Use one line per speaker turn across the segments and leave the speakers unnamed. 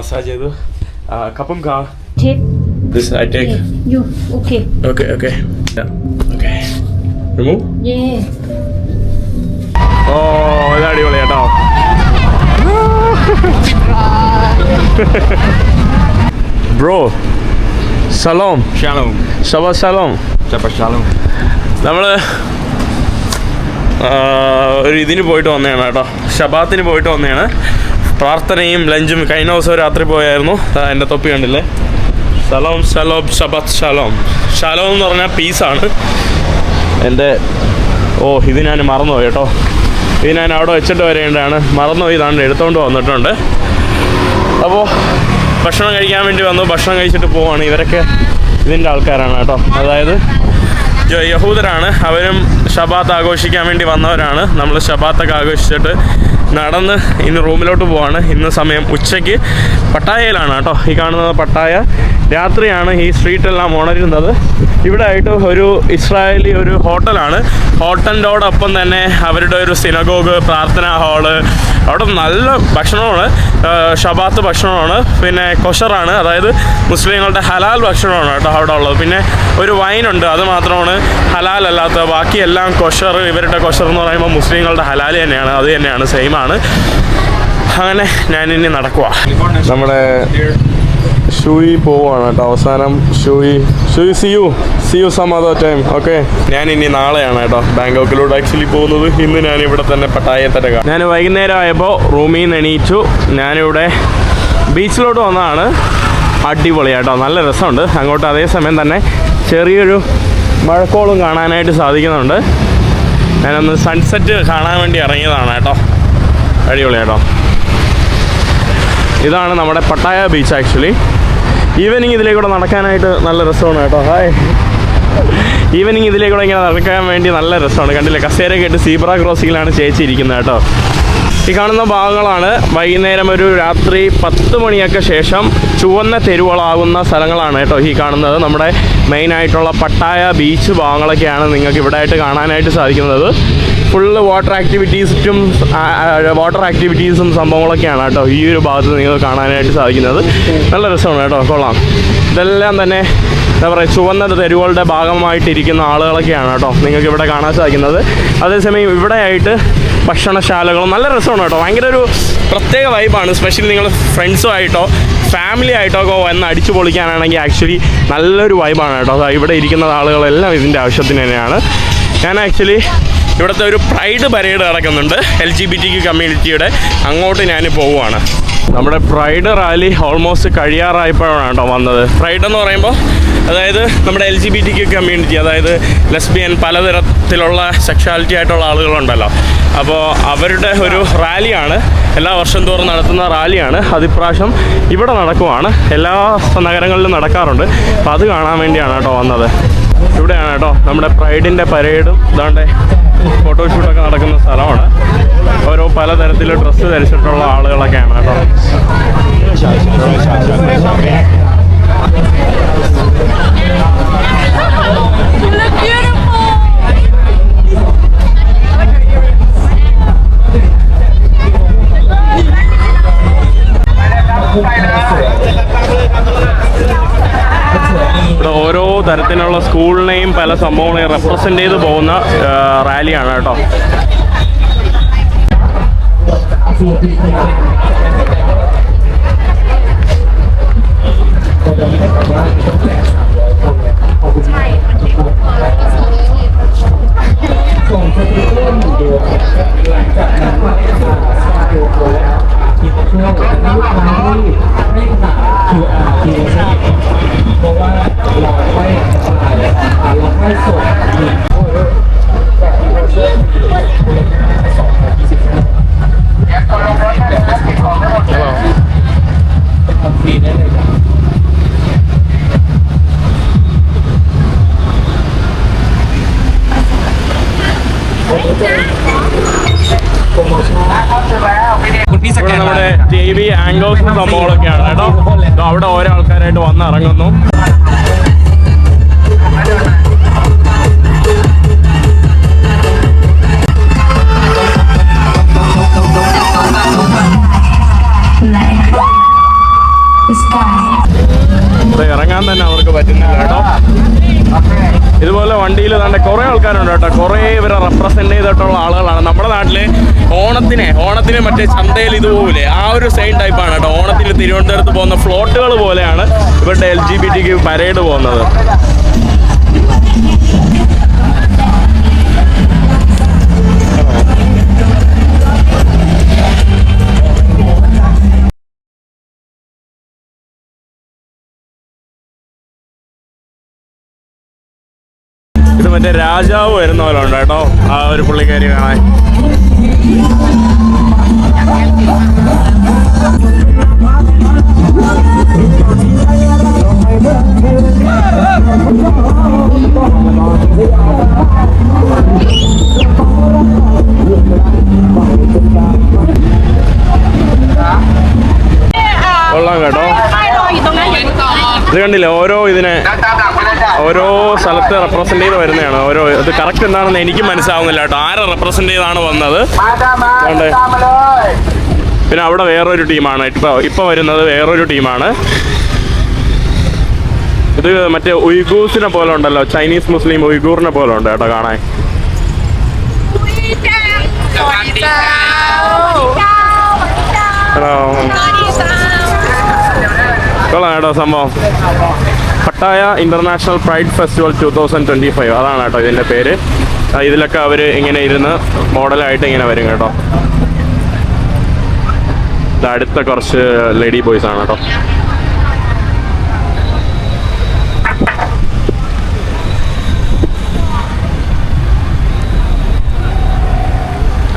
Massage ചെയ്തു കപ്പം കാ. This I take
you You. Okay.
Okay okay okay remove
Yeah.
ഓ ഇത് അടിപൊളി കേട്ടോ ബ്രോ സലോം
ഷാലോം
ശബ സലോം
ശബ shalom.
നമ്മൾ ഒരു ഇതിന് പോയിട്ട് വന്നതാണ് കേട്ടോ. ഷബാത്തിന് പോയിട്ട് വന്നതാണ്. പ്രാർത്ഥനയും ലഞ്ചും കഴിഞ്ഞ ദിവസം രാത്രി പോയായിരുന്നു. എന്റെ തൊപ്പി കണ്ടില്ലേ? സലോം സലോം ഷബത് ഷലോം ഷലോം എന്ന് പറഞ്ഞാൽ പീസാണ് എന്റെ ഓ ഇത് ഞാൻ മറന്നുപോയി കേട്ടോ. ഇത് ഞാൻ അവിടെ വെച്ചിട്ട് വരേണ്ടതാണ്. മറന്നുപോയി ഇതാണ് എടുത്തുകൊണ്ട് വന്നിട്ടുണ്ട്. അപ്പോൾ ഭക്ഷണം കഴിക്കാൻ വേണ്ടി വന്നു. ഭക്ഷണം കഴിച്ചിട്ട് പോവാണ്. ഇവരൊക്കെ ഇതിന്റെ ആൾക്കാരാണ് കേട്ടോ. അതായത് യഹൂദരാണ്. അവരും ഷബാത്ത് ആഘോഷിക്കാൻ വേണ്ടി വന്നവരാണ്. നമ്മൾ ഷബാത്തൊക്കെ ആഘോഷിച്ചിട്ട് നടന്ന് ഇന്ന് റൂമിലോട്ട് പോവാണ്. ഇന്ന് സമയം ഉച്ചയ്ക്ക് പട്ടായയിലാണ് കേട്ടോ. ഈ കാണുന്നത് പട്ടായ രാത്രിയാണ് ഈ സ്ട്രീറ്റ് എല്ലാം ഉണരുന്നത്. ഇവിടെ ആയിട്ട് ഒരു ഇസ്രായേലി ഒരു ഹോട്ടലാണ്. ഹോട്ടലിന്റോടൊപ്പം തന്നെ അവരുടെ ഒരു സിനഗോഗ് പ്രാർത്ഥനാ ഹാൾ. അവിടെ നല്ല ഭക്ഷണമാണ്. ഷബാത്ത് ഭക്ഷണമാണ്. പിന്നെ കൊഷറാണ്. അതായത് മുസ്ലിങ്ങളുടെ ഹലാൽ ഭക്ഷണമാണ് കേട്ടോ അവിടെ ഉള്ളത്. പിന്നെ ഒരു വൈനുണ്ട് അത് മാത്രമാണ് ഹലാൽ അല്ലാത്ത. ബാക്കിയെല്ലാം കൊഷർ ഇവരുടെ കൊഷർ എന്ന് പറയുമ്പോൾ മുസ്ലിങ്ങളുടെ ഹലാൽ തന്നെയാണ്. അത് തന്നെയാണ്. സെയിം ആണ്. അങ്ങനെ ഞാനിനി നടക്കുക നമ്മുടെ ഷൂയി പോവാണ് കേട്ടോ അവസാനം ഷൂയി. Shui see you see you some other time okay ഞാൻ ഇനി നാളെയാണ് കേട്ടോ ബാങ്കോക്കിലോട്ട് ആക്ച്വലി പോകുന്നത്. ഇന്ന് ഞാൻ ഇവിടെ തന്നെ പട്ടായത്തര ഞാൻ വൈകുന്നേരം ആയപ്പോൾ റൂമിൽ നിന്ന് എണീച്ചു. ഞാനിവിടെ ബീച്ചിലോട്ട് വന്നതാണ്. അടിപൊളി കേട്ടോ നല്ല രസമുണ്ട്. അങ്ങോട്ട് അതേസമയം തന്നെ ചെറിയൊരു മഴക്കോളും കാണാനായിട്ട് സാധിക്കുന്നുണ്ട്. ഞാനൊന്ന് സൺസെറ്റ് കാണാൻ വേണ്ടി ഇറങ്ങിയതാണ് കേട്ടോ. അടിപൊളി കേട്ടോ. ഇതാണ് നമ്മുടെ പട്ടായ ബീച്ച് ആക്ച്വലി ഈവനിങ് ഇതിലേക്കൂടെ നടക്കാനായിട്ട് നല്ല രസമാണ് കേട്ടോ. ഹായ് ഈവനിങ് ഇതിലേക്കൂടെ ഇങ്ങനെ നടക്കാൻ വേണ്ടി നല്ല രസമാണ്. കണ്ടില്ലേ? കസേര കേട്ട് സീബ്ര ക്രോസിങ്ങിലാണ് ചേച്ചി ഇരിക്കുന്നത് കേട്ടോ. ഈ കാണുന്ന ഭാഗങ്ങളാണ് വൈകുന്നേരം ഒരു രാത്രി പത്ത് മണിയൊക്കെ ശേഷം ചുവന്ന തെരുവുകളാകുന്ന സ്ഥലങ്ങളാണ് കേട്ടോ ഈ കാണുന്നത്. നമ്മുടെ മെയിനായിട്ടുള്ള പട്ടായ ബീച്ച് ഭാഗങ്ങളൊക്കെയാണ് നിങ്ങൾക്ക് ഇവിടെ ആയിട്ട് കാണാനായിട്ട് സാധിക്കുന്നത്. ഫുള്ള് വാട്ടർ ആക്ടിവിറ്റീസും വാട്ടർ ആക്ടിവിറ്റീസും സംഭവങ്ങളൊക്കെയാണ് കേട്ടോ ഈ ഒരു ഭാഗത്ത് നിങ്ങൾ കാണാനായിട്ട് സാധിക്കുന്നത്. നല്ല രസമാണ് കേട്ടോ കൊള്ളാം. ഇതെല്ലാം തന്നെ എന്താ പറയുക ചുവന്ന തെരുവുകളുടെ ഭാഗമായിട്ടിരിക്കുന്ന ആളുകളൊക്കെയാണ് കേട്ടോ നിങ്ങൾക്ക് ഇവിടെ കാണാൻ സാധിക്കുന്നത്. അതേസമയം ഇവിടെയായിട്ട് ഭക്ഷണശാലകളും നല്ല രസമാണ് കേട്ടോ. ഭയങ്കര ഒരു പ്രത്യേക വൈബാണ് സ്പെഷ്യലി നിങ്ങൾ ഫ്രണ്ട്സുമായിട്ടോ ഫാമിലി ആയിട്ടോ വന്ന് അടിച്ചു പൊളിക്കാനാണെങ്കിൽ ആക്ച്വലി നല്ലൊരു വൈബാണ് കേട്ടോ. ഇവിടെ ഇരിക്കുന്ന ആളുകളെല്ലാം ഇതിന്റെ ആവശ്യത്തിന് തന്നെയാണ്. ഞാൻ ആക്ച്വലി ഇവിടുത്തെ ഒരു പ്രൈഡ് പരേഡ് നടക്കുന്നുണ്ട്. എൽ ജി ബി ടി കമ്മ്യൂണിറ്റിയുടെ അങ്ങോട്ട് ഞാൻ പോവുകയാണ്. നമ്മുടെ പ്രൈഡ് റാലി ഓൾമോസ്റ്റ് കഴിയാറായപ്പോഴാണ് കേട്ടോ വന്നത്. പ്രൈഡ് എന്ന് പറയുമ്പോൾ അതായത് നമ്മുടെ L G B T community അതായത് ലെസ്ബിയൻ പലതരത്തിലുള്ള സെക്ഷാലിറ്റി ആയിട്ടുള്ള ആളുകളുണ്ടല്ലോ. അപ്പോൾ അവരുടെ ഒരു റാലിയാണ് എല്ലാ വർഷം തോറും നടത്തുന്ന റാലിയാണ് അതിപ്രാവശ്യം ഇവിടെ നടക്കുവാണ്. എല്ലാ നഗരങ്ങളിലും നടക്കാറുണ്ട്. അപ്പോൾ അത് കാണാൻ വേണ്ടിയാണ് കേട്ടോ വന്നത്. ഇവിടെയാണ് കേട്ടോ നമ്മുടെ പ്രൈഡിന്റെ പരേഡും ഇതാണ്ട് ഫോട്ടോഷൂട്ടൊക്കെ നടക്കുന്ന സ്ഥലമാണ്. ഓരോ പലതരത്തിൽ ഡ്രസ്സ് ധരിച്ചിട്ടുള്ള ആളുകളൊക്കെയാണ് കേട്ടോ. ഇവിടെ ഓരോ തരത്തിലുള്ള സ്കൂളിനെയും പല സംഭവങ്ങളെയും റെപ്രസെന്റ് ചെയ്ത് പോകുന്ന റാലിയാണ് കേട്ടോ. നമ്മുടെ ടി വി ആംഗിൾസും സംഭവങ്ങളൊക്കെയാണ് കേട്ടോ. അവിടെ ഓരോ ആൾക്കാരായിട്ട് വന്ന് ഇറങ്ങുന്നു തന്നെ കുറേ ആൾക്കാരുണ്ട് കേട്ടോ. കുറേ ഇവരെ റെപ്രസെന്റ് ചെയ്തിട്ടുള്ള ആളുകളാണ്. നമ്മുടെ നാട്ടിൽ ഓണത്തിന് ഓണത്തിന് മറ്റേ ചന്തയിൽ ഇതുപോലെ ആ ഒരു സെയിം ടൈപ്പാണ് കേട്ടോ. ഓണത്തിന് തിരുവനന്തപുരത്ത് പോകുന്ന ഫ്ലോട്ടുകൾ പോലെയാണ് ഇവരുടെ എൽ ജി ബി ടിക്ക് പരേഡ് പോകുന്നത്. ഇത് മറ്റേ രാജാവ് വരുന്ന പോലെ ഉണ്ട് കേട്ടോ. ആ ഒരു പുള്ളിക്കാരി കാണാൻ. കൊള്ളാം കേട്ടോ. ഇത് കണ്ടില്ലേ? ഓരോ ഇതിനെ ഓരോ സ്ഥലത്ത് റെപ്രസെന്റ് ചെയ്ത് വരുന്നതാണ്. ഓരോ ഇത് കറക്റ്റ് എന്താണെന്ന് എനിക്ക് മനസ്സിലാവുന്നില്ല കേട്ടോ. ആരെ റെപ്രസെന്റ് ചെയ്താണ് വന്നത്? പിന്നെ അവിടെ വേറൊരു ടീമാണ്. ഇപ്പൊ ഇപ്പൊ വരുന്നത് വേറൊരു ടീമാണ്. ഇത് മറ്റേ ഉയ്ഗൂസിനെ പോലെ ഉണ്ടല്ലോ. ചൈനീസ് മുസ്ലിം ഉയ്ഗൂറിനെ പോലെ ഉണ്ട് കേട്ടോ കാണാൻ. കൊള്ളാം കേട്ടോ സംഭവം. Pattaya international pride festival two thousand twenty five അതാണ് കേട്ടോ ഇതിന്റെ പേര്. ഇതിലൊക്കെ അവർ ഇങ്ങനെ ഇരുന്ന് മോഡലായിട്ട് ഇങ്ങനെ വരും കേട്ടോ. അടുത്ത കുറച്ച് ലേഡി ബോയ്സ് ആണ് കേട്ടോ.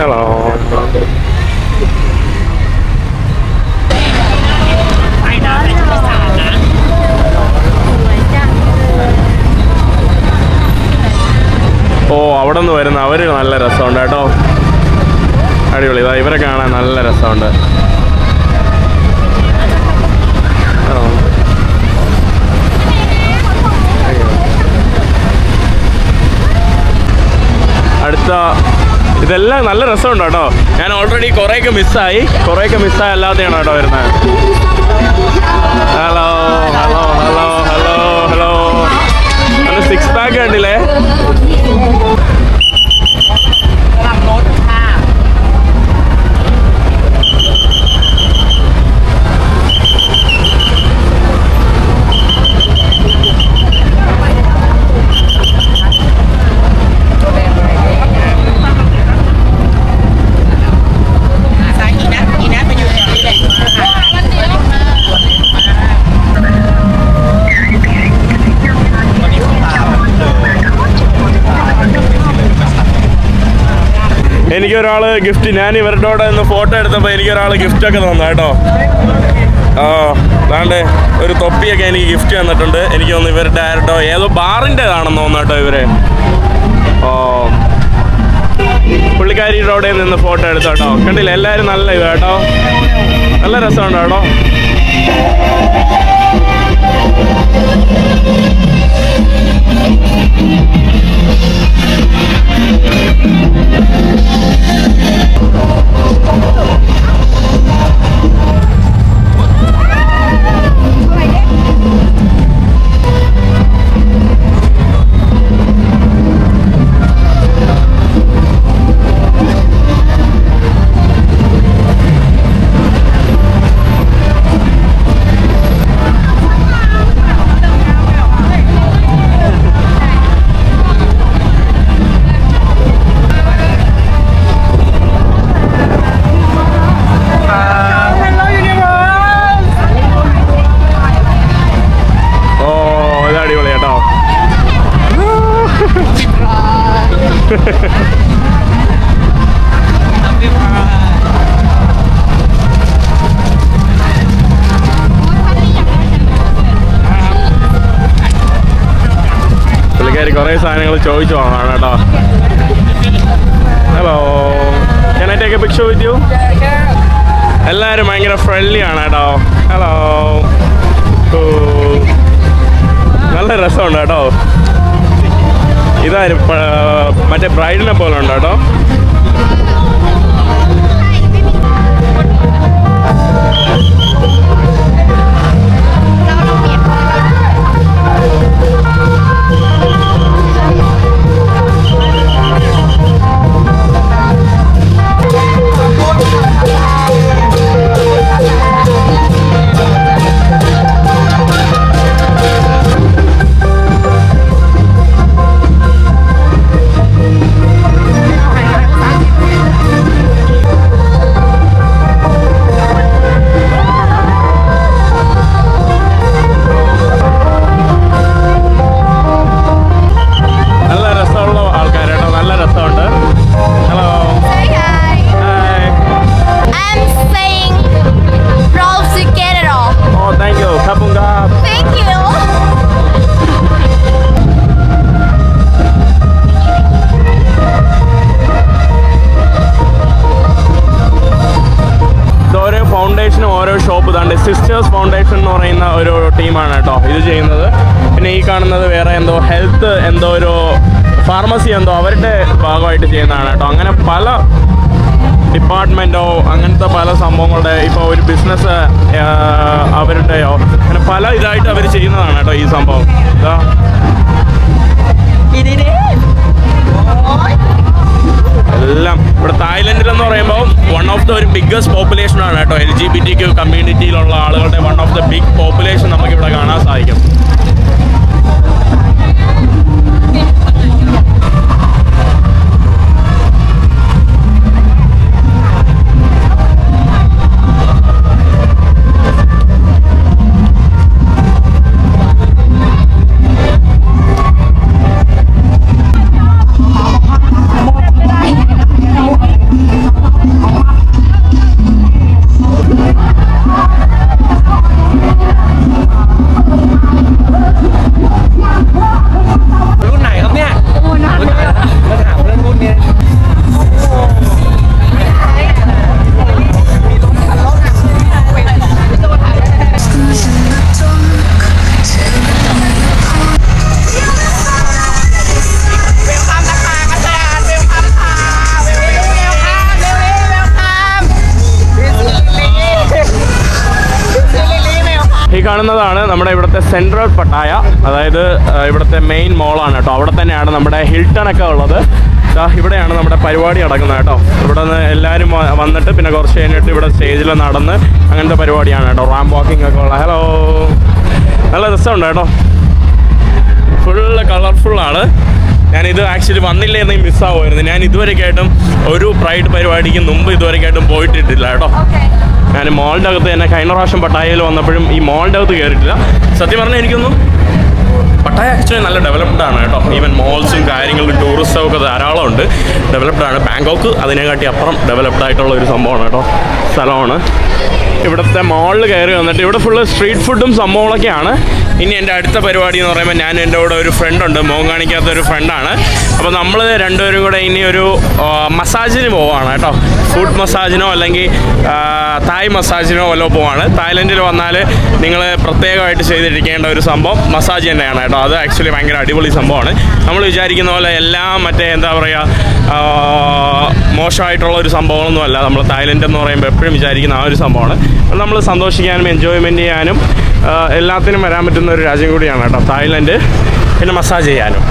ഹലോ ഓ അവിടെ നിന്ന് വരുന്ന അവർ നല്ല രസമുണ്ട് കേട്ടോ. അടിപൊളി. ഇതാ ഇവരെ കാണാൻ നല്ല രസമുണ്ട്. അടുത്ത ഇതെല്ലാം നല്ല രസമുണ്ട് കേട്ടോ. ഞാൻ ഓൾറെഡി കുറേയൊക്കെ മിസ്സായി കുറേയൊക്കെ മിസ്സായി അല്ലാതെയാണ് കേട്ടോ വരുന്നത്. Hello hello hello hello hello six pack കണ്ടില്ലേ? എനിക്കൊരാൾ ഗിഫ്റ്റ് ഞാൻ ഇവരുടെ കൂടെ നിന്ന് ഫോട്ടോ എടുത്തപ്പോൾ എനിക്കൊരാൾ ഗിഫ്റ്റ് ഒക്കെ തന്നു കേട്ടോ. ആ അതാണ്ട് ഒരു തൊപ്പിയൊക്കെ എനിക്ക് ഗിഫ്റ്റ് തന്നിട്ടുണ്ട്. എനിക്ക് തോന്നുന്നു ഇവരുടെ ആരുടെ ഏതോ ബാറിന്റെതാണെന്ന് തോന്നുന്നു കേട്ടോ ഇവരെ. ഓ പുള്ളിക്കാരിയുടെ അവിടെ നിന്ന് ഫോട്ടോ എടുത്തു കേട്ടോ. കണ്ടില്ല എല്ലാവരും നല്ല ഇത് കേട്ടോ. നല്ല രസമുണ്ട് കേട്ടോ. ഓ പുള്ളിക്കാരി കുറേ സാധനങ്ങൾ ചോദിച്ചു വാങ്ങാണ് കേട്ടോ. ഹലോ ഞാൻ take a picture with you എല്ലാവരും ഭയങ്കര ഫ്രണ്ട്ലി ആണ് കേട്ടോ. ഹലോ നല്ല രസമുണ്ട് കേട്ടോ. ഇതാരും മറ്റേ ബ്രൈഡിനെ പോലെ ഉണ്ട് കേട്ടോ? ദ ഒരു ബിഗ്ഗസ്റ്റ് പോപ്പുലേഷൻ ആണ് കേട്ടോ. L G B T Q കമ്മ്യൂണിറ്റിയിലുള്ള ആളുകളുടെ one of the big population നമുക്ക് ഇവിടെ കാണാൻ സാധിക്കും. ഇവിടുത്തെ സെൻട്രൽ പട്ടായ അതായത് ഇവിടുത്തെ മെയിൻ മോളാണ് കേട്ടോ. അവിടെ തന്നെയാണ് നമ്മുടെ ഹിൽട്ടൺ ഒക്കെ ഉള്ളത്. ഇവിടെയാണ് നമ്മുടെ പരിപാടി നടക്കുന്നത് കേട്ടോ. ഇവിടെ നിന്ന് എല്ലാവരും വന്നിട്ട് പിന്നെ കുറച്ച് കഴിഞ്ഞിട്ട് ഇവിടെ സ്റ്റേജിൽ നടന്ന് അങ്ങനത്തെ പരിപാടിയാണ് കേട്ടോ. റാം വാക്കിംഗ് ഒക്കെ ഉള്ള. ഹലോ നല്ല രസമുണ്ട് കേട്ടോ. ഫുള്ള് കളർഫുള്ളാണ് ഞാനിത് ആക്ച്വലി വന്നില്ല എന്ന് മിസ്സാവുമായിരുന്നു. ഞാൻ ഇതുവരെയൊക്കെയായിട്ടും ഒരു പ്രൈഡ് പരിപാടിക്ക് മുമ്പ് ഇതുവരെയൊക്കെയായിട്ടും പോയിട്ടിട്ടില്ല കേട്ടോ. ഞാൻ മോളിന്റെ അകത്ത് തന്നെ കഴിഞ്ഞ പ്രാവശ്യം പട്ടായയിൽ വന്നപ്പോഴും ഈ മോളിന്റെ അകത്ത് കയറിയിട്ടില്ല സത്യം പറഞ്ഞാൽ എനിക്കൊന്നും പട്ടായ ആക്ച്വലി നല്ല ഡെവലപ്ഡ് ആണ് കേട്ടോ. ഈവൻ മോൾസും കാര്യങ്ങളും ടൂറിസ്റ്റും ഒക്കെ ധാരാളം ഉണ്ട്. ഡെവലപ്ഡ് ആണ്. ബാങ്കോക്ക് അതിനെക്കാട്ടി അപ്പുറം ഡെവലപ്ഡ് ആയിട്ടുള്ള ഒരു സംഭവമാണ് കേട്ടോ. സ്ഥലമാണ്. ഇവിടുത്തെ മോളിൽ കയറി വന്നിട്ട് ഇവിടെ ഫുള്ള് സ്ട്രീറ്റ് ഫുഡും സംഭവങ്ങളൊക്കെയാണ്. ഇനി എന്റെ അടുത്ത പരിപാടി എന്ന് പറയുമ്പോൾ ഞാൻ എന്റെ കൂടെ ഒരു ഫ്രണ്ടുണ്ട് മുഖം കാണിക്കാത്ത ഒരു ഫ്രണ്ടാണ് അപ്പോൾ നമ്മൾ രണ്ടുപേരും കൂടെ ഇനി ഒരു മസാജിന് പോവാണ് കേട്ടോ. ഫുഡ് മസാജിനോ അല്ലെങ്കിൽ തായ് മസാജിനോ വല്ലോ പോവാണ്. തായ്ലൻഡിൽ വന്നാൽ നിങ്ങൾ പ്രത്യേകമായിട്ട് ചെയ്തിരിക്കേണ്ട ഒരു സംഭവം മസാജ് തന്നെയാണ് കേട്ടോ. അത് ആക്ച്വലി ഭയങ്കര അടിപൊളി സംഭവമാണ്. നമ്മൾ വിചാരിക്കുന്ന പോലെ എല്ലാം മറ്റേ എന്താ പറയുക മോശമായിട്ടുള്ള ഒരു സംഭവമൊന്നുമല്ല നമ്മൾ തായ്ലൻഡ് എന്ന് പറയുമ്പോൾ എപ്പോഴും വിചാരിക്കുന്ന ആ ഒരു സംഭവമാണ്. നമ്മൾ സന്തോഷിക്കാനും എൻജോയ്മെന്റ് ചെയ്യാനും എല്ലാത്തിനും വരാൻ പറ്റുന്ന ഒരു രാജ്യം കൂടിയാണ് കേട്ടോ തായ്ലൻഡ്. പിന്നെ മസാജ് ചെയ്യാനും.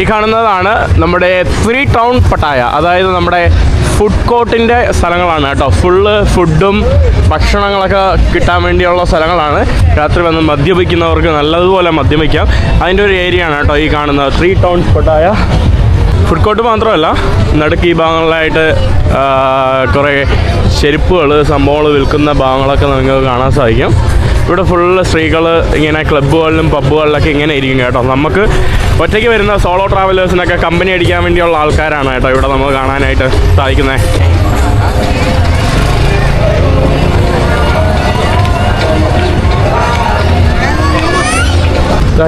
ഈ കാണുന്നതാണ് നമ്മുടെ ത്രീ ടൗൺ പട്ടായ അതായത് നമ്മുടെ ഫുഡ് കോർട്ടിന്റെ സ്ഥലങ്ങളാണ് കേട്ടോ. ഫുള്ള് ഫുഡും ഭക്ഷണങ്ങളൊക്കെ കിട്ടാൻ വേണ്ടിയുള്ള സ്ഥലങ്ങളാണ്. രാത്രി വന്ന് മദ്യപിക്കുന്നവർക്ക് നല്ലതുപോലെ മദ്യപിക്കാം. അതിന്റെ ഒരു ഏരിയ ആണ് കേട്ടോ ഈ കാണുന്നത് three town Pattaya. Food court മാത്രമല്ല നടുക്ക് ഈ ഭാഗങ്ങളിലായിട്ട് കുറേ ചെരുപ്പുകൾ സംഭവങ്ങൾ വിൽക്കുന്ന ഭാഗങ്ങളൊക്കെ നിങ്ങൾക്ക് കാണാൻ സാധിക്കും. ഇവിടെ ഫുള്ള് സ്ത്രീകൾ ഇങ്ങനെ ക്ലബ്ബുകളിലും പബ്ബുകളിലൊക്കെ ഇങ്ങനെ ഇരിക്കും കേട്ടോ. നമുക്ക് ഒറ്റയ്ക്ക് വരുന്ന സോളോ ട്രാവലേഴ്സിനൊക്കെ കമ്പനി അടിക്കാൻ വേണ്ടിയുള്ള ആൾക്കാരാണ് കേട്ടോ ഇവിടെ നമ്മൾ കാണാനായിട്ട് സാധിക്കുന്നത്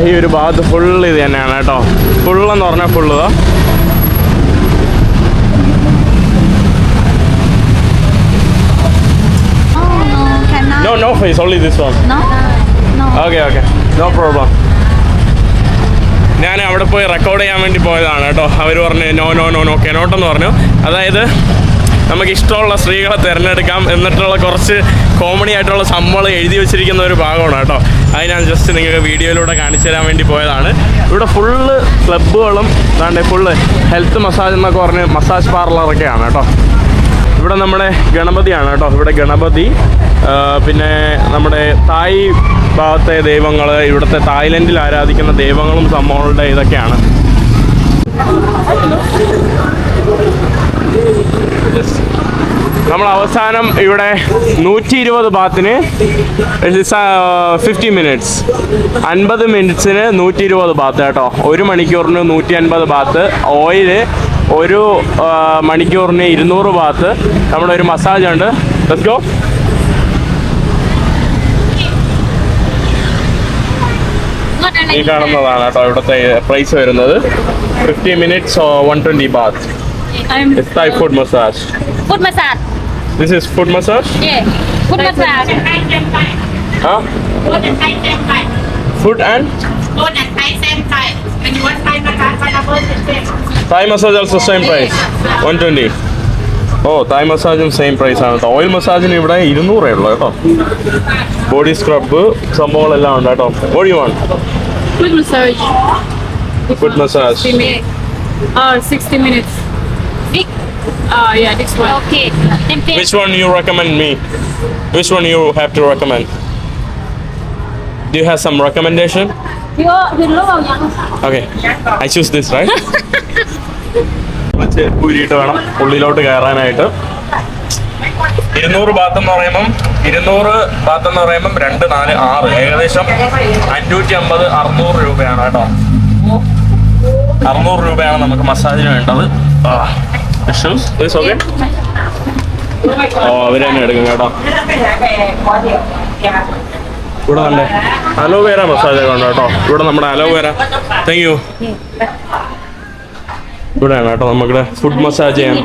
ഈ ഒരു ഭാഗത്ത് ഫുള്ള് ഇത് തന്നെയാണ് കേട്ടോ. ഫുള്ളെന്ന് പറഞ്ഞാൽ ഫുള്ള് ഇതാ
Oh no.
No, face, only this one.
No? No.
Okay, okay. No problem. ഞാൻ അവിടെ പോയി റെക്കോർഡ് ചെയ്യാൻ വേണ്ടി പോയതാണ് കേട്ടോ അവർ പറഞ്ഞു നോ നോ നോ നോ കെനോട്ടെന്ന് പറഞ്ഞു അതായത് നമുക്ക് ഇഷ്ടമുള്ള സ്ത്രീകളെ തിരഞ്ഞെടുക്കാം എന്നിട്ടുള്ള കുറച്ച് കോമഡി ആയിട്ടുള്ള സംഭവം എഴുതി വെച്ചിരിക്കുന്ന ഒരു ഭാഗമാണ് കേട്ടോ അത് ഞാൻ ജസ്റ്റ് നിങ്ങൾക്ക് വീഡിയോയിലൂടെ കാണിച്ചു തരാൻ വേണ്ടി പോയതാണ് ഇവിടെ ഫുള്ള് ക്ലബ്ബുകളും അതാണ്ട് ഫുള്ള് ഹെൽത്ത് മസാജ് എന്നൊക്കെ പറഞ്ഞ് മസാജ് പാർലറൊക്കെയാണ് കേട്ടോ ഇവിടെ നമ്മുടെ ഗണപതിയാണ് കേട്ടോ ഇവിടെ ഗണപതി പിന്നെ നമ്മുടെ തായ് ഭാഗത്തെ ദൈവങ്ങൾ ഇവിടുത്തെ തായ്ലൻഡിൽ ആരാധിക്കുന്ന ദൈവങ്ങളും സംഭവങ്ങളുടെ ഇതൊക്കെയാണ്. നമ്മൾ അവസാനം ഇവിടെ നൂറ്റി ഇരുപത് ബാത്തിന് ഫിഫ്റ്റി മിനിറ്റ്സ് അൻപത് മിനിറ്റ്സിന് നൂറ്റി ഇരുപത് ബാത്ത് കേട്ടോ. ഒരു മണിക്കൂറിന് നൂറ്റി അൻപത് ബാത്ത്. ഓയിൽ ഒരു മണിക്കൂറിന് ഇരുന്നൂറ് ബാത്ത്. നമ്മുടെ ഒരു മസാജ് ഉണ്ട്. Let's go. ഈ കാണുന്നതാണ് കേട്ടോ ഇവിടുത്തെ പ്രൈസ് വരുന്നത്. Fifty
minutes
one twenty baht Thai
foot massage
foot massage this
is foot massage
foot massage
foot and. Thai massage also same
price one twenty oh Thai മസാജും same price ആണ് കേട്ടോ. Oil മസാജിന് ഇവിടെ ഇരുന്നൂറേ ഉള്ളൂ കേട്ടോ. Body scrub സംഭവങ്ങളെല്ലാം ഉണ്ട് കേട്ടോ. Body one
Foot massage.
Foot massage
Uh, 60 minutes. Uh, yeah, this one. Okay. Then pay.
Which one you recommend me? Which one you have to recommend? Do you have some recommendation?
You, you look young.
Okay, I choose this, right? വെച്ച് ഊരിയിട്ട് വേണം ഉള്ളിലോട്ട് കയറാനായിട്ട് ഇരുന്നൂറ് ബാത്ത് എന്ന് പറയുമ്പം ഇരുന്നൂറ് ബാത്ത് എന്ന് പറയുമ്പം രണ്ട് നാല് ആറ്. ഏകദേശം അഞ്ഞൂറ്റി അമ്പത് അറുന്നൂറ് രൂപയാണ് കേട്ടോ. അറുന്നൂറ് രൂപയാണ് നമുക്ക് മസാജിന് വേണ്ടത്? ഓ അവർ തന്നെ എടുക്കും കേട്ടോ. ഇവിടെ കണ്ടേ. അലോവേര മസാജ് ഉണ്ട് കേട്ടോ. ഇവിടെ നമ്മുടെ അലോവേര. താങ്ക് യു ഇവിടെയാണ് കേട്ടോ നമുക്ക് ഫുഡ് മസാജ് ചെയ്യാൻ.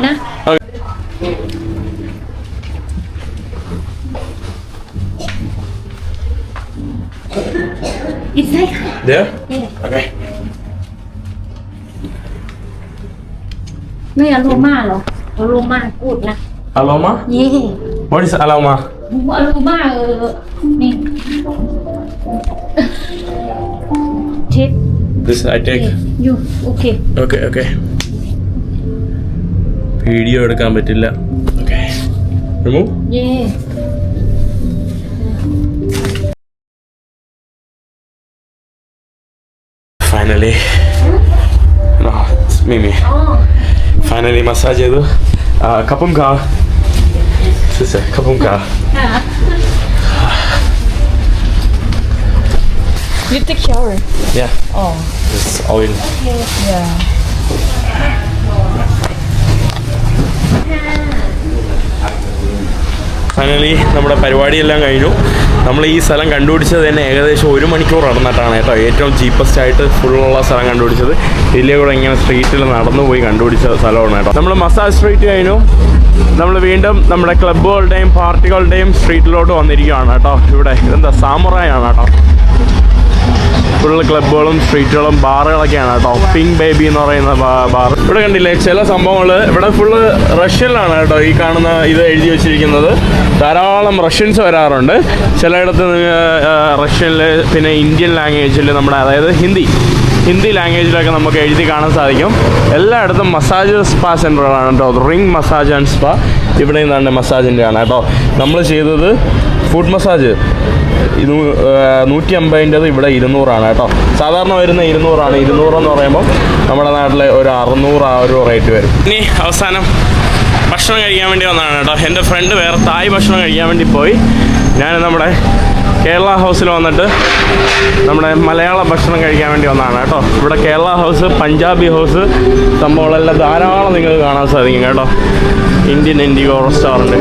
Inside.
There? Okay.
No, aroma เหรอ aroma good นะ
Aloma?
Yeah.
What is Aloma?
aroma เออนี่ Take
This I take.
you okay
Okay, okay. Video എടുക്കാൻ പറ്റില്ല ഓക്കെ റിമൂവ്
yeah
ഫൈനലി മിമി finally massage ചെയ്തു ആ, കപ്പും കാ സിസ്റ്റർ കപ്പും കാ
You take shower.
Yeah. Oh. It's oil.
Yeah.
Finally നമ്മുടെ പരിപാടിയെല്ലാം കഴിഞ്ഞു നമ്മൾ ഈ സ്ഥലം കണ്ടുപിടിച്ചത് തന്നെ ഏകദേശം ഒരു മണിക്കൂർ നടന്നിട്ടാണ് കേട്ടോ. ഏറ്റവും ചീപ്പസ്റ്റ് ആയിട്ട് ഫുള്ളുള്ള സ്ഥലം കണ്ടുപിടിച്ചത്. ഇതിലേ കൂടെ ഇങ്ങനെ സ്ട്രീറ്റിൽ നടന്നു പോയി കണ്ടുപിടിച്ച സ്ഥലമാണ് കേട്ടോ. നമ്മൾ മസാജ് സ്ട്രീറ്റ് കഴിഞ്ഞു. നമ്മൾ വീണ്ടും നമ്മുടെ ക്ലബ്ബുകളുടെയും പാർട്ടികളുടെയും സ്ട്രീറ്റിലോട്ട് വന്നിരിക്കുകയാണ് കേട്ടോ. ഇവിടെ ഇതെന്താ സാമുറായാണ് കേട്ടോ. ഫുള്ള് ക്ലബുകളും സ്ട്രീറ്റുകളും ബാറുകളൊക്കെയാണ് കേട്ടോ. പിങ്ക് ബേബി എന്ന് പറയുന്ന ബാർ. ഇവിടെ കണ്ടില്ലേ ചില സംഭവങ്ങൾ ഇവിടെ ഫുള്ള് റഷ്യനിലാണ് കേട്ടോ ഈ കാണുന്ന ഇത് എഴുതി വെച്ചിരിക്കുന്നത്. ധാരാളം റഷ്യൻസ് വരാറുണ്ട്. ചിലയിടത്ത് റഷ്യനിൽ പിന്നെ ഇന്ത്യൻ ലാംഗ്വേജിൽ നമ്മുടെ അതായത് ഹിന്ദി. ഹിന്ദി ലാംഗ്വേജിലൊക്കെ നമുക്ക് എഴുതി കാണാൻ സാധിക്കും. എല്ലായിടത്തും മസാജ് സ്പാ സെന്ററുകളാണ് കേട്ടോ. റിംഗ് മസാജ് ആൻഡ് സ്പാ ഇവിടെ നിന്നാണ് മസാജിന്റെ ആണ് കേട്ടോ. നമ്മൾ ചെയ്തത് ഫുഡ് മസാജ്. ഇത് നൂറ്റി അമ്പതിന്റെത് ഇവിടെ ഇരുന്നൂറാണ് കേട്ടോ. സാധാരണ വരുന്ന ഇരുന്നൂറാണ്. ഇരുന്നൂറെന്ന് പറയുമ്പോൾ നമ്മുടെ നാട്ടിലെ ഒരു അറുന്നൂറ് ആ ഒരു റേറ്റ് വരും. ഇനി അവസാനം ഭക്ഷണം കഴിക്കാൻ വേണ്ടി വന്നതാണ് കേട്ടോ. എന്റെ ഫ്രണ്ട് വേറെ തായ് ഭക്ഷണം കഴിക്കാൻ വേണ്ടി പോയി. ഞാൻ നമ്മുടെ കേരള ഹൗസിൽ വന്നിട്ട് നമ്മുടെ മലയാള ഭക്ഷണം കഴിക്കാൻ വേണ്ടി വന്നതാണ് കേട്ടോ. ഇവിടെ കേരള ഹൗസ് പഞ്ചാബി ഹൗസ് സംഭവങ്ങളെല്ലാം ധാരാളം നിങ്ങൾക്ക് കാണാൻ സാധിക്കും കേട്ടോ. ഇന്ത്യൻ ഇൻഡിഗോ റെസ്റ്റോറന്റ്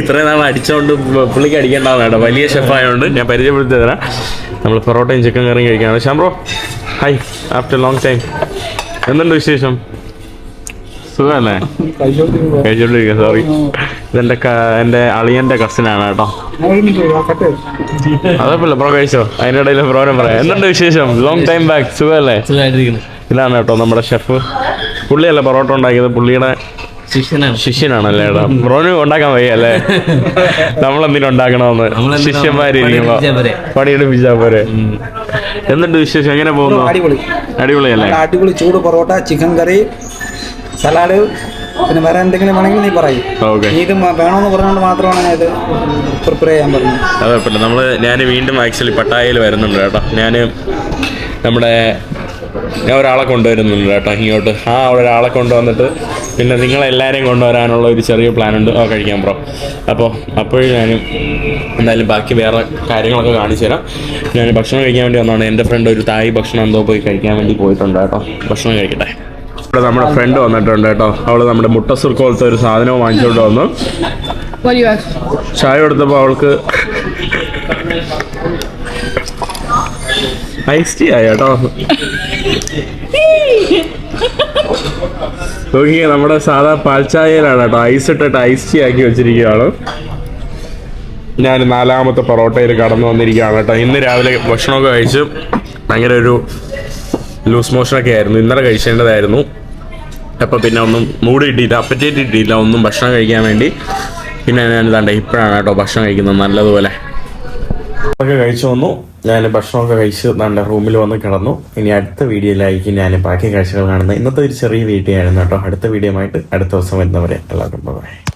ഇത്രയും നാൾ അടിച്ചോണ്ട് പുള്ളിക്ക് അടിക്കേണ്ടതാണ് കേട്ടോ. വലിയ ഷെഫായതുകൊണ്ട് ഞാൻ പരിചയപ്പെടുത്തി തരാം. നമ്മൾ പൊറോട്ടയും ചിക്കൻ കറിയും കഴിക്കാണ് ശാംബ്രോ ഹൈ ആഫ്റ്റർ ലോങ് ടൈം എന്തുണ്ട് വിശേഷം? സുഖമല്ലേ? കഴിച്ചോണ്ടിരിക്കുക സോറി ഇതെന്റെ എന്റെ അളിയന്റെ കസിനാണ് കേട്ടോ. അതപ്പല്ല ബ്രോ കഴിച്ചോ? അതിന്റെ ഇടയിൽ ബ്രോനും പറയാം. എന്തുണ്ട് വിശേഷം? ലോങ് ടൈം ബാക്ക് സുഖമല്ലേ? ഇതാണ് കേട്ടോ നമ്മുടെ ഷെഫ് പുള്ളിയല്ലേ പൊറോട്ട ഉണ്ടാക്കിയത്? പുള്ളിയുടെ
ശിഷ്യനാണ്.
ശിഷ്യനാണല്ലേ ഏടാ ബ്രോന് ഉണ്ടാക്കാൻ വയ്യ അല്ലേ? നമ്മളെന്തിനും ഉണ്ടാക്കണമെന്ന് ശിഷ്യന്മാരിരിക്കുമ്പോ
പണിയെടുപ്പിച്ചാ പോരെ.
പണിയെടുപ്പിച്ചാ പോരെ? എന്തുണ്ട് വിശേഷം? എങ്ങനെ പോകുന്നു?
അടിപൊളി.
അടിപൊളിയല്ലേ?
അടിപൊളി ചൂട് പൊറോട്ട ചിക്കൻ കറി സലാഡ് പിന്നെ വേറെ എന്തെങ്കിലും വേണമെങ്കിൽ നീ പറയും.
ഓക്കെ.
നീ ഇത് വേണമെന്ന് പറഞ്ഞുകൊണ്ട് മാത്രമാണ് ഞാൻ ഇത് പ്രിപ്പയർ ചെയ്യാൻ പറഞ്ഞത്?
അത് കുഴപ്പമില്ല. നമ്മൾ ഞാൻ വീണ്ടും ആക്ച്വലി പട്ടായയിൽ വരുന്നുണ്ട് കേട്ടോ. ഞാൻ നമ്മുടെ ഞാൻ ഒരാളെ കൊണ്ടുവരുന്നുണ്ട് കേട്ടോ ഇങ്ങോട്ട്. ആ ഒരാളെ കൊണ്ടുവന്നിട്ട് പിന്നെ നിങ്ങളെല്ലാവരെയും കൊണ്ടുവരാനുള്ള ഒരു ചെറിയ പ്ലാൻ ഉണ്ട് ആ കഴിക്കാൻ ബ്രോ. അപ്പോൾ അപ്പോഴും ഞാൻ എന്തായാലും ബാക്കി വേറെ കാര്യങ്ങളൊക്കെ കാണിച്ചു തരാം. ഞാൻ ഭക്ഷണം കഴിക്കാൻ വേണ്ടി വന്നതാണ്. എന്റെ ഫ്രണ്ട് ഒരു തായ് ഭക്ഷണം എന്തോ പോയി കഴിക്കാൻ വേണ്ടി പോയിട്ടുണ്ട് കേട്ടോ. ഭക്ഷണം കഴിക്കട്ടെ. ഇവിടെ നമ്മുടെ ഫ്രണ്ട് വന്നിട്ടുണ്ട് കേട്ടോ. അവൾ നമ്മുടെ മുട്ടസുർ പോലത്തെ ഒരു സാധനം വാങ്ങിച്ചോണ്ട് വന്നു. ചായ കൊടുത്തപ്പോൾ അവൾക്ക് ഐസ് ടീ ആയി കേട്ടോ. നോക്കിയ നമ്മുടെ സാധാ പാൽച്ചായയിലാണ് കേട്ടോ. ഐസ് ഇട്ടിട്ട് ഐസ് ടീ ആക്കി വെച്ചിരിക്കുകയാണ് ഞാൻ നാലാമത്തെ പൊറോട്ടയിൽ കടന്നു വന്നിരിക്കുകയാണ് കേട്ടോ. ഇന്ന് രാവിലെ ഭക്ഷണമൊക്കെ കഴിച്ച് ഭയങ്കര ഒരു ലൂസ് മോഷനൊക്കെ ആയിരുന്നു. ഇന്നലെ കഴിച്ചേണ്ടതായിരുന്നു. അപ്പോൾ പിന്നെ ഒന്നും മൂഡ് കിട്ടിയില്ല അപ്പറ്റേറ്റ് കിട്ടിയില്ല ഒന്നും ഭക്ഷണം കഴിക്കാൻ വേണ്ടി. പിന്നെ ഞാൻ ഇതാണ്ട് ഇപ്പോഴാണ് കേട്ടോ ഭക്ഷണം കഴിക്കുന്നത് നല്ലതുപോലെ. ഒക്കെ കഴിച്ചു വന്നു. ഞാൻ ഭക്ഷണമൊക്കെ കഴിച്ച് നല്ല റൂമിൽ വന്ന് കിടന്നു. ഇനി അടുത്ത വീഡിയോയിലായിരിക്കും ഞാൻ ബാക്കി കാഴ്ചകൾ കാണുന്നത്. ഇന്നത്തെ ഒരു ചെറിയ വീഡിയോ ആയിരുന്നു കേട്ടോ. അടുത്ത വീഡിയോ ആയിട്ട് അടുത്ത ദിവസം വരുന്നവരെ എല്ലാവർക്കും ബൈ